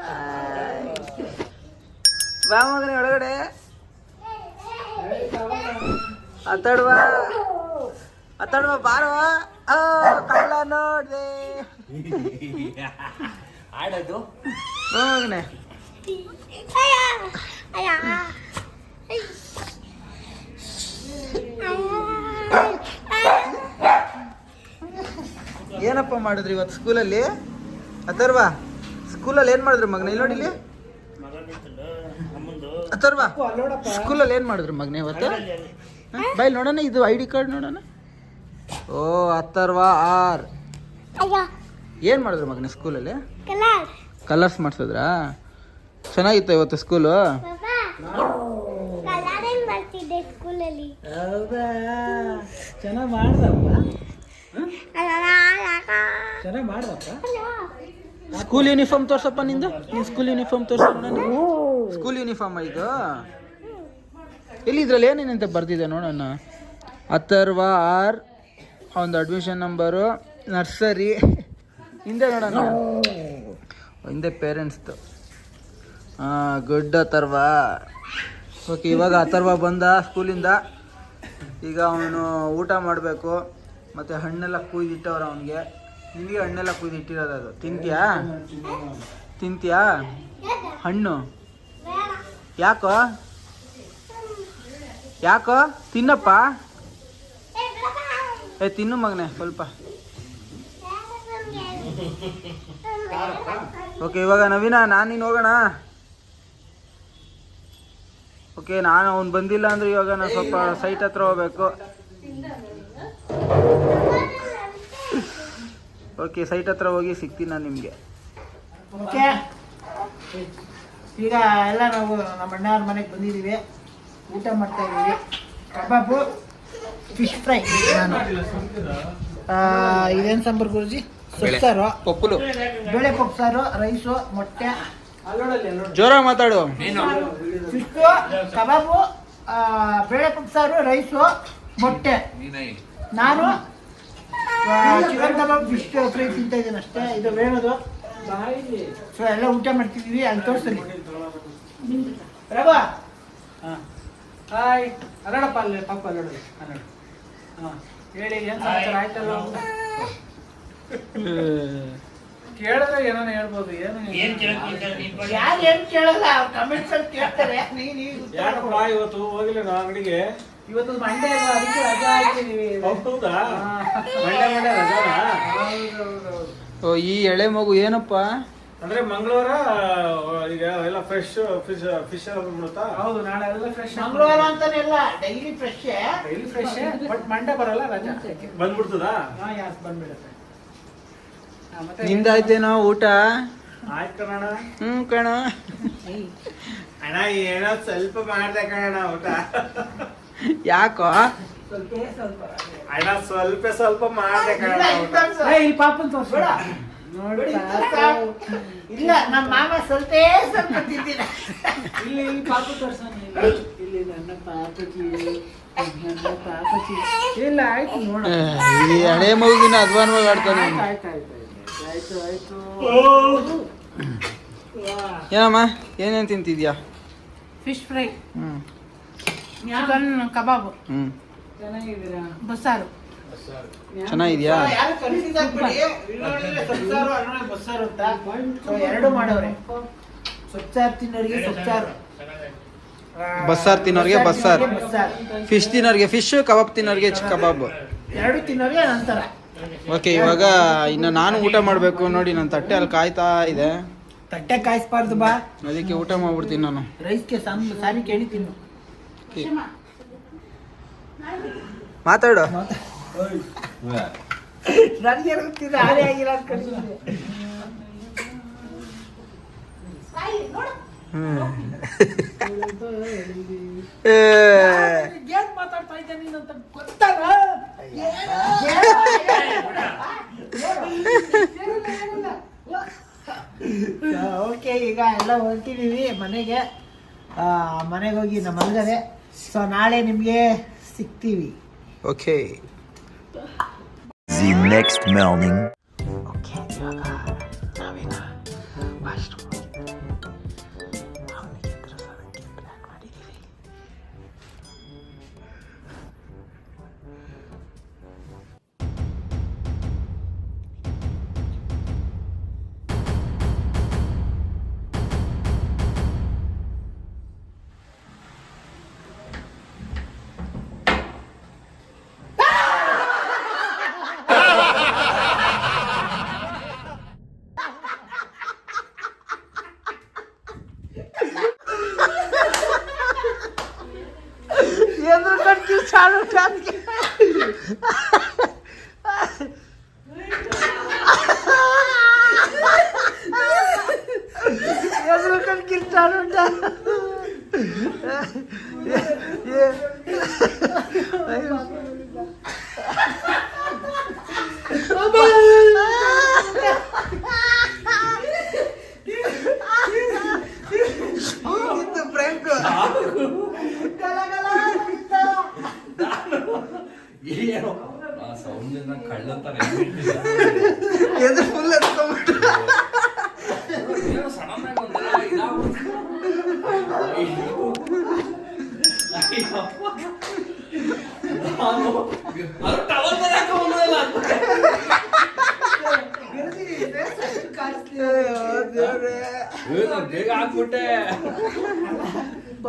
Hi. ಬಾ ಮಗನೇ ಒಳಗಡೆ. ಅತ್ತಾಡುವ ಅತ್ತಾಡುವ ಬಾರೋ. ಕಳ್ಳ ನೋಡ್ದೆ. ಆಡೋದು ಬಾ ಮಗನೇ. ಏನಪ್ಪ ಮಾಡಿದ್ರಿ ಇವತ್ತು ಸ್ಕೂಲಲ್ಲಿ ಅಥರ್ವ ಸ್ಕೂಲಲ್ಲಿ ಏನು ಮಾಡಿದ್ರು ಮಗನ? ಇಲ್ಲಿ ನೋಡಿ ಇಲ್ಲಿ. ಅಥರ್ವ ಸ್ಕೂಲಲ್ಲಿ ಏನು ಮಾಡಿದ್ರು ಮಗನ ಇವತ್ತು? ಬೈಲ್ ನೋಡೋಣ ಇದು ಐ ಡಿ ಕಾರ್ಡ್ ನೋಡೋಣ. ಓ ಅಥರ್ವ ಆರ್. ಏನು ಮಾಡಿದ್ರು ಮಗನ ಸ್ಕೂಲಲ್ಲಿ? ಕಲರ್ಸ್. ಮಾಡಿಸಿದ್ರಾ? ಚೆನ್ನಾಗಿತ್ತು ಇವತ್ತು ಸ್ಕೂಲು? ಚೆನ್ನಾಗಿ ಮಾಡ್ದಪ್ಪ. ಚೆನ್ನಾಗಿ ಮಾಡ್ದಪ್ಪ? ಸ್ಕೂಲ್ ಯೂನಿಫಾರ್ಮ್ ತೋರ್ಸಪ್ಪ ನಿಂದು? ನೀನು ಸ್ಕೂಲ್ ಯೂನಿಫಾರ್ಮ್ ತೋರ್ಸಪ್ಪ ನೋಡೋಣ ಸ್ಕೂಲ್ ಯೂನಿಫಾರ್ಮ್ ಇದು? ಇಲ್ಲಿ ಇದ್ರಲ್ಲಿ ಏನೇನಂತ ಬರ್ದಿದೆ ನೋಡೋಣ ಅಥರ್ವ ಆರ್ ಒಂದು ಅಡ್ಮಿಷನ್ ನಂಬರು ನರ್ಸರಿ ಹಿಂದೆ ನೋಡೋಣ ಹಿಂದೆ ಪೇರೆಂಟ್ಸ್ದು ಹಾಂ ಗುಡ್ ಅಥರ್ವ ಓಕೆ ಇವಾಗ ಅಥರ್ವ ಬಂದ ಸ್ಕೂಲಿಂದ ಈಗ ಅವನು ಊಟ ಮಾಡಬೇಕು. ಮತ್ತು ಹಣ್ಣೆಲ್ಲ ಕುಯ್ದಿಟ್ಟವ್ರು ಅವನಿಗೆ. ನಿನಗೆ ಹಣ್ಣೆಲ್ಲ ಕುಯ್ದಿಟ್ಟಿರೋದು ಅದು. ತಿಂತೀಯಾ? ತಿಂತೀಯಾ? ಹಣ್ಣು? ಯಾಕೋ? ಯಾಕೋ? ತಿನ್ನಪ್ಪ? ಏ, ತಿನ್ನು ಮಗನೆ, ಸ್ವಲ್ಪ. ಓಕೆ, ಇವಾಗ ನವೀನ, ನಾನು ನೀನು ಹೋಗೋಣ? ಓಕೆ, ನಾನು ಅವ್ನು ಬಂದಿಲ್ಲ ಅಂದ್ರೆ ಇವಾಗ ನಾನು ಸ್ವಲ್ಪ ಸೈಟ್ ಹತ್ರ ಹೋಗ್ಬೇಕು. ಓಕೆ ಸೈಟ್ ಹತ್ರ ಹೋಗಿ ಸಿಗ್ತೀನಿ ನಾನು ನಿಮಗೆ. ಓಕೆ ಈಗ ಎಲ್ಲ ನಾವು ನಮ್ಮ ಅಣ್ಣವ್ರ ಮನೆಗೆ ಬಂದಿದ್ದೀವಿ ಊಟ ಮಾಡ್ತಾ ಇದ್ದೀವಿ ಕಬಾಬು ಫಿಶ್ ಫ್ರೈ ನಾನು ಆ, ಇದೇನು ಸಾಂಬಾರು ಗುರುಜಿ? ಸೊಪ್ಪು ಸಾರು. ಪಪ್ಪುಲು ಬೇಳೆ ಪಪ್ಪು ಸಾರು ರೈಸು ಮೊಟ್ಟೆ. ಜೋರಾಗಿ ಮಾತಾಡು. ಫಿಶ್ಶು ಕಬಾಬು ಆ, ಬೇಳೆ ಪಪ್ಪು ಸಾರು ರೈಸು ಮೊಟ್ಟೆ. ನಾನು ಚಿಕನ್ ಕಬಾಬ್ ಫಿಶ್ ಫ್ರೈ ತಿಂತಾ ಇದ್ದೀನಿ ಅಷ್ಟೇ. ಇದು ಬೇಡದು. ಸೊ ಎಲ್ಲ ಊಟ ಮಾಡ್ತಿದ್ದೀವಿ ಅಲ್ಲಿ ತೋರಿಸ್ತೀನಿ. ರವಾ ಹಾಯ್ ಅಲ್ಲಡಪ್ಪ ಅಲ್ಲಿ ಪಾಪ ಅಲ್ಲೋಡು ಅಲ್ಲೋಡು ಹಾಂ. ಹೇಳಿ ಏನು ಸಮಾಚಾರ ಆಯ್ತಲ್ಲ ಕೇಳಿದ್ರೆ ಏನೋ ಹೇಳ್ಬೋದು ಏನು ಏನು ನೀನ್. ಯಾರು ಏನು ಕೇಳಲ್ಲ ಕಮೆಂಟ್ಸ್ ಅಲ್ಲಿ ಕೇಳ್ತಾರೆ. ನೀನು ಯಾರಪ್ಪ ಇವತ್ತು ಹೋಗಿಲ್ಲ ನಾ ಅಂಗಡಿಗೆ? ಇವತ್ತು ಮಂಡೆ ಅಲ್ವಾ? ಅದಕ್ಕೆ ರಜಾ ಹಾಕಿದೀವಿ ಹೌದಾ ಮಂಡ್ಯ ಮಂಡ್ಯ ರಜಾನಾ? ಓ ಈ ಎಳೆ ಮಗು ಏನಪ್ಪ? ಅಂದ್ರೆ ಮಂಗಳವಾರ ಈಗ ಎಲ್ಲ ಫ್ರೆಶ್ ಫಿಶ್ ಫಿಶ್ ಬಿಡುತ್ತಾ ಹೌದು ನಾಳೆ ಎಲ್ಲ ಫ್ರೆಶ್ ಮಂಗಳವಾರ ಅಂತಾನೆ ಇಲ್ಲ daily fresh daily fresh but Monday ಬರಲ್ಲ ರಜಾ. ಬಂದ್ಬಿಡ್ತದಾ? ಹಾ ಯಾಸ್ ಬಂದ್ಬಿಡುತ್ತೆ. ನಿಂದಾಯ್ತೇನೋ ಊಟ? ಆಯ್ತು ಕಣ ಹ್ಞೂ ಕಣ. ಅಣ್ಣ ಏನೋ ಸ್ವಲ್ಪ ಮಾಡ್ದೆ ಕಣಣ್ಣ ಊಟ. ಯಾಕೋ? ಸ್ವಲ್ಪ ಸ್ವಲ್ಪ ಅಣ್ಣ ಸ್ವಲ್ಪ ಸ್ವಲ್ಪ ಮಾಡ್ದೆ ಇಲ್ಲಿ ಪಾಪನ್ ತೋರ್ಸು. ನೋಡಿ. ಇಲ್ಲ ನಮ್ಮ ಮಾಮ ಸ್ವಲ್ಪ ಸ್ವಲ್ಪ ತಿಂದಿಲ್ಲ. ಇಲ್ಲಿ ಇಲ್ಲಿ ಪಾಪ ತೋರ್ಸಣ ಇಲ್ಲಿ ನನ್ನ ಪಾಪಜಿ ನನ್ನ ಪಾಪಜಿ ಇಲ್ಲ ಆಯ್ತು ನೋಡ ಈ ಎಳೆ ಮಗುಗಿನ ಅಧ್ವಾನವಾಗಿ ಆಡ್ತಾನೆ ಆಯ್ತು ಆಯ್ತು ಆಯ್ತು ಆಯ್ತು ಏನಮ್ಮ ಏನೇನು ತಿಂತಿದ್ಯಾ? ಫಿಶ್ ಫ್ರೈ ಹ್ಞೂ ಚಿಕನ್ ಕಬಾಬ್. ಬಸ್ಸಾರು. ಚೆನ್ನಾಗಿದ್ಯಾ? ಯಾರು ಕನ್ಫ್ಯೂಸ್ ಆಗ್ಬೇಡಿ. ಇಲ್ಲಿ ನೋಡಿದ್ರೆ ಸೊಪ್ಸಾರು ಬಸ್ಸಾರು ಅಂತ. ಸೊ ಎರಡು ಮಾಡವ್ರೆ ಸೊಪ್ಸಾರು ತಿನ್ನೋರಿಗೆ ಸೊಪ್ಸಾರು ಬಸ್ಸಾರು ತಿನ್ನೋರಿಗೆ ಬಸ್ಸಾರು. ಫಿಶ್ ತಿನ್ನೋರಿಗೆ ಫಿಶ್ ಕಬಾಬ್ ತಿನ್ನೋರಿಗೆ ಕಬಾಬ್. ಎರಡು ತಿನ್ನೋರಿಗೆ ನಂತರ. ಓಕೆ ಇವಾಗ ಇನ್ನು ನಾನು ಊಟ ಮಾಡಬೇಕು ನೋಡಿ ನನ್ನ ತಟ್ಟೆ ಅಲ್ಲಿ ಕಾಯ್ತಾ ಇದೆ. ತಟ್ಟೆ ಕಾಯಿಸ್ಬಾರ್ದು ಬಾ. ಅದಕ್ಕೆ ಊಟ ಮಾಡ್ಬಿಡ್ತೀನಿ ನಾನು. ರೈಸ್ಗೆ ಸಾರಿ ಕೇಳಿ ತಿನ್ನು. ಮಾತಾಡು ನನಗೆ ಗೊತ್ತಿಲ್ಲ ಹಾಳೆ ಆಗಿಲ್ಲ ಅನ್ಕೊಂಡಿದ್ದೆ ಏ, ಏನ್ ಮಾತಾಡ್ತಾ ಇದ್ದೆ ನೀನು ಅಂತ ಗೊತ್ತಲ್ಲ ಓಕೆ ಈಗ ಎಲ್ಲ ಹೊರಟಿದೀವಿ ಮನೆಗೆ ಆ, ಮನೆಗೆ ಹೋಗಿ ನಮ್ಮ ಮಲಗದೆ ಸೊ ನಾಳೆ ನಿಮಗೆ ಸಿಗ್ತೀವಿ okay The next morning. Okay ಇವಾಗ ನಾವೇನ ವಾಶ್ರೂಮ್ ছাড়ো টানকে এরকম কি ছাড়ো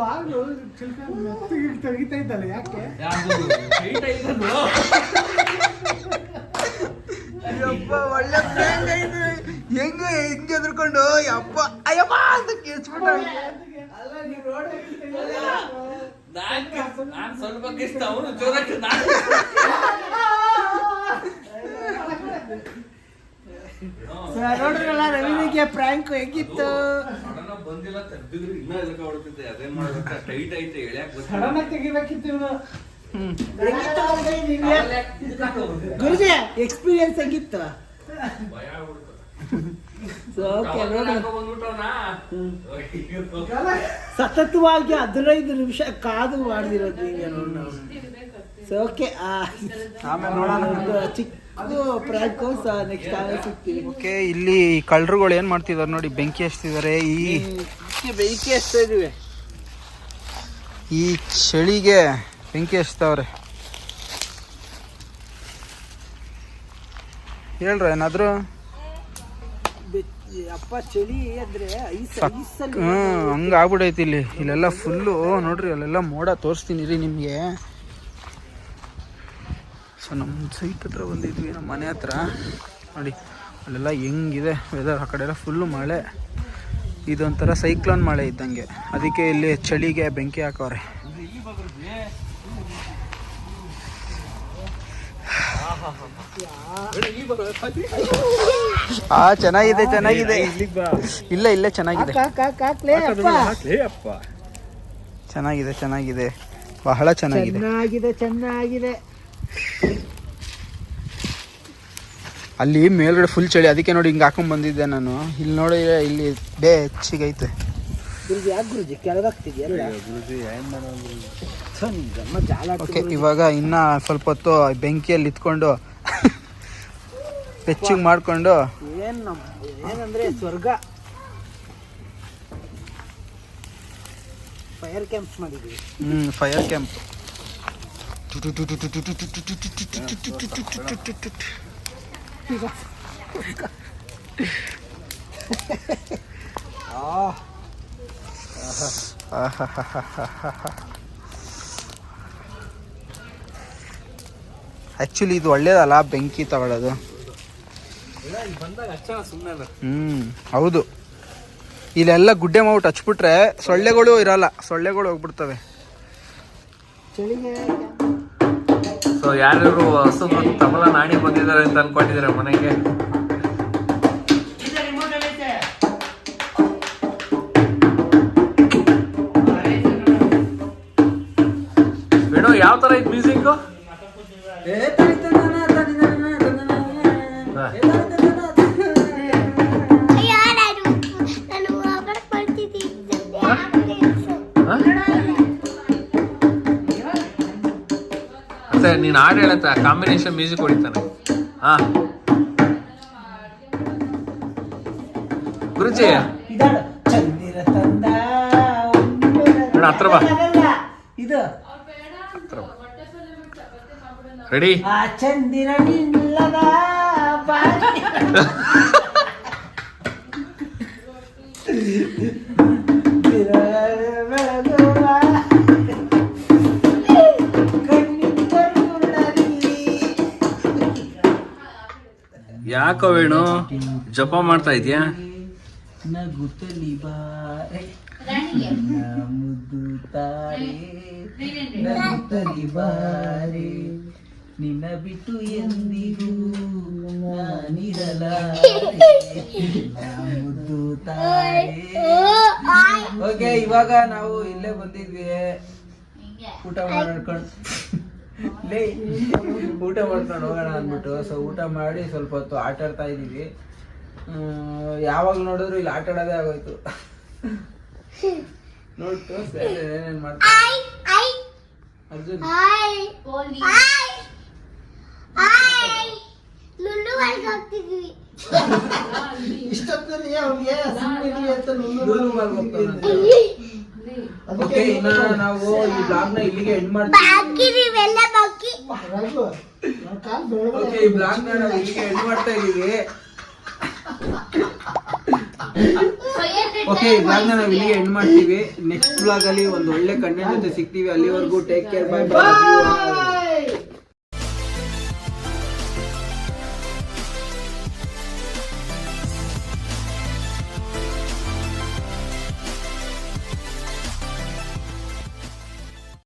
ಬಾಗ್ಲು ಚಿಲ್ಕ ತೆಗಿತಾ ಇದ್ದಲ್ಲ ಯಾಕೆ. ಅಯ್ಯಪ್ಪ ಒಳ್ಳೆ prank ಐತೆ. ಹೆಂಗ ಹೆಂಗೆ ಎದ್ರುಕೊಂಡು ಯಪ್ಪ ಅಯ್ಯಪ್ಪ ಅಂತ ರೋಡ್ ನಾನ್ ಸ್ವಲ್ಪ ಕಿಸ್ತ ಅವನು ಜೋರಕ್ಕೆ ನಾನು ನೋಡ್ರಲ್ಲ ರವಿನಿಗೆ ಪ್ರ್ಯಾಂಕ್ ಹೆಂಗಿತ್ತು? ಬಂದಿಲ್ಲ ತೆಗ್ದಿದ್ರು ಇನ್ನ ಎದಕ್ಕೆ ಹೊಡ್ತಿದ್ದೆ ಅದೇ ಮಾಡ್ಬೇಕು ಟೈಟ್ ಐತೆ ಎಳ್ಯಾಕ್ ಸಡನ್ ಆಗಿ ತೆಗಿಬೇಕಿತ್ತು ಇವನು. ಗುರುಜಿ ಎಕ್ಸ್ಪೀರಿಯನ್ಸ್ ಆಗಿತ್ತು ಭಯ ಆಗ್ಬಿಡ್ತು. ಸತತವಾಗಿ ಹದಿನೈದು ನಿಮಿಷ ಕಾದು ಮಾಡಿದಿರೋದು ಈಗ ನೋಡಿ ನಾವು. ಸೊ ಓಕೆ ಆಮೇಲೆ ನೆಕ್ಸ್ಟ್ ಸಿಗ್ತೀವಿ ಓಕೆ ಇಲ್ಲಿ ಕಳ್ಳರುಗಳು ಏನ್ ಮಾಡ್ತಿದಾರೆ ನೋಡಿ ಬೆಂಕಿ ಹಚ್ತಿದ್ದಾರೆ. ಈ ಬೆಂಕಿ ಹಚ್ತಾ ಇದೀವಿ ಈ ಚಳಿಗೆ ಬೆಂಕಿ ಹಚ್ತಾವ್ರೆ. ಹೇಳ್ರ ಏನಾದ್ರು? ಅಪ್ಪ ಚಳಿ ಅಂದ್ರೆ ಹ್ಮ್ ಹಂಗ ಆಗ್ಬಿಡೈತಿ ಇಲ್ಲಿ. ಇಲ್ಲೆಲ್ಲ ಫುಲ್ಲು ನೋಡ್ರಿ ಅಲ್ಲೆಲ್ಲ ಮೋಡ ತೋರಿಸ್ತೀನಿ ರೀ ನಿಮಗೆ. ಸೊ ನಮ್ಮ ಸೈಟ್ ಹತ್ರ ಬಂದಿದ್ವಿ ನಮ್ಮ ಮನೆ ಹತ್ರ. ನೋಡಿ ಅಲ್ಲೆಲ್ಲ ಹೆಂಗಿದೆ ವೆದರ್ ಆ ಕಡೆ ಎಲ್ಲ ಫುಲ್ಲು ಮಳೆ. ಇದೊಂಥರ ಸೈಕ್ಲೋನ್ ಮಳೆ ಇದ್ದಂಗೆ. ಅದಕ್ಕೆ ಇಲ್ಲಿ ಚಳಿಗೆ ಬೆಂಕಿ ಹಾಕವ್ರೆ. ಆ ಚೆನ್ನಾಗಿದೆ ಚೆನ್ನಾಗಿದೆ. ಇಲ್ಲ ಇಲ್ಲ ಚೆನ್ನಾಗಿದೆ. ಚೆನ್ನಾಗಿದೆ ಚೆನ್ನಾಗಿದೆ. ಬಹಳ ಚೆನ್ನಾಗಿದೆ. ಚೆನ್ನಾಗಿದೆ ಚೆನ್ನಾಗಿದೆ. ಅಲ್ಲಿ ಮೇಲ್ಗಡೆ ಫುಲ್ ಚಳಿ ಅದಕ್ಕೆ ನೋಡಿ ಹಿಂಗೆ ಹಾಕೊಂಡ್ ಬಂದಿದ್ದೆ ನಾನು. ಇಲ್ಲಿ ನೋಡಿ ಇಲ್ಲಿ ಬೇ ಓಕೆ ಇವಾಗ ಇನ್ನ ಸ್ವಲ್ಪ ಹೊತ್ತು ಬೆಂಕಿಯಲ್ಲಿ ಇತ್ಕೊಂಡು ಬೆಚ್ಚಿಗೆ ಮಾಡ್ಕೊಂಡು ಏನಂದ್ರೆ ಸ್ವರ್ಗ. ಫೈರ್ ಕ್ಯಾಂಪ್ ಮಾಡಿದ್ವಿ. ಹ್ಮ್ ಫೈರ್ ಕ್ಯಾಂಪ್ ಆ್ಯಕ್ಚುಲಿ ಇದು ಒಳ್ಳೇದಲ್ಲ ಬೆಂಕಿ ತಗೊಳ್ಳೋದು ಹ್ಮ್ ಹೌದು. ಇಲ್ಲೆಲ್ಲ ಗುಡ್ಡೆ ಮಾವು ಹಚ್ಬಿಟ್ರೆ ಸೊಳ್ಳೆಗಳು ಇರಲ್ಲ ಸೊಳ್ಳೆಗಳು ಹೋಗ್ಬಿಡ್ತವೆ. ಚಳಿಗೆ ಸೊ ಯಾರ್ಯಾರು ಮತ್ತು ತಮಲ ನಾಣಿ ಬಂದಿದ್ದಾರೆ ಅಂತ ಅನ್ಕೊಂಡಿದ್ದಾರೆ ಮನೆಗೆ ವೇಣು ಯಾವ ತರ ಐತ್ ಮ್ಯೂಸಿಕ್ ಮತ್ತೆ ನೀನ್ ಹಾಡು ಹೇಳತ್ತ ಕಾಂಬಿನೇಷನ್ ಮ್ಯೂಸಿಕ್ ಹೊಡಿತಾನೆ. ಹಾ. ಗುರುಜಿ. ನೋಡು, ಹತ್ರ ಬಾ. ಇದು ರೆಡಿ ಚಂದಿರ ಯಾಕೋ ವೇಣು? ಜಪ ಮಾಡ್ತಾ ಇದೆಯಾ? ನಗುತ್ತಲಿ ಬಾರೆ ಮುದ್ದು ತಾರೆ. ನಗುತ್ತಲಿ ಬಾರೆ. ನಿನ್ನ ಬಿಟ್ಟು ಎಂದಿಗೂ ಮುದ್ದು ತಾರೆ. ಓಕೆ ಇವಾಗ ನಾವು ಇಲ್ಲೇ ಬಂದಿದ್ವಿ. ಊಟ ಮಾಡ್ಕೊಂಡು ಲೇ ಊಟ ಮಾಡ್ಕೊಂಡು ಹೋಗೋಣ ಅಂದ್ಬಿಟ್ಟು. ಸೊ ಊಟ ಮಾಡಿ ಸ್ವಲ್ಪ ಹೊತ್ತು ಆಟ ಆಡ್ತಾ ಇದೀವಿ ಯಾವಾಗ ನೋಡಿದ್ರು ಇಲ್ಲಿ ಆಟ ಆಡೋದೇ ಆಗೋಯ್ತು ನೋಡ್ತು ಏನೇನ್ ಮಾಡ್ತಾರೆ. ಅರ್ಜುನ್. ಐ ಐ ಐ ಲುಲ್ಲು ಒಳಗೆ ಹೋಗ್ತಿದ್ವಿ. ಇಷ್ಟೊತ್ತಲ್ಲಿ ಅವ್ನಿಗೆ ಓಕೆ ಇನ್ನ ನಾವು ಈ ಬ್ಲಾಗ್ನ ಇಲ್ಲಿಗೆ ಎಂಡ್ ಮಾಡ್ತೀವಿ. ಬಾಕಿ ನೀವೆಲ್ಲ ಬಾಕಿ. ಓಕೆ ಈ ಬ್ಲಾಗ್ನ ನಾವು ಇಲ್ಲಿಗೆ ಎಂಡ್ ಮಾಡ್ತಾ ಇದೀವಿ. ಓಕೆ ಈ ಬ್ಲಾಗ್ನ ನಾವು ಇಲ್ಲಿಗೆ ಎಂಡ್ ಮಾಡ್ತೀವಿ. ನೆಕ್ಸ್ಟ್ ಬ್ಲಾಗ್ ಅಲ್ಲಿ ಒಂದು ಒಳ್ಳೆ ಕಂಟೆಂಟ್ ಜೊತೆ ಸಿಗ್ತೀವಿ. ಅಲ್ಲಿವರೆಗೂ ಟೇಕ್ ಕೇರ್ ಬೈ ಬೈ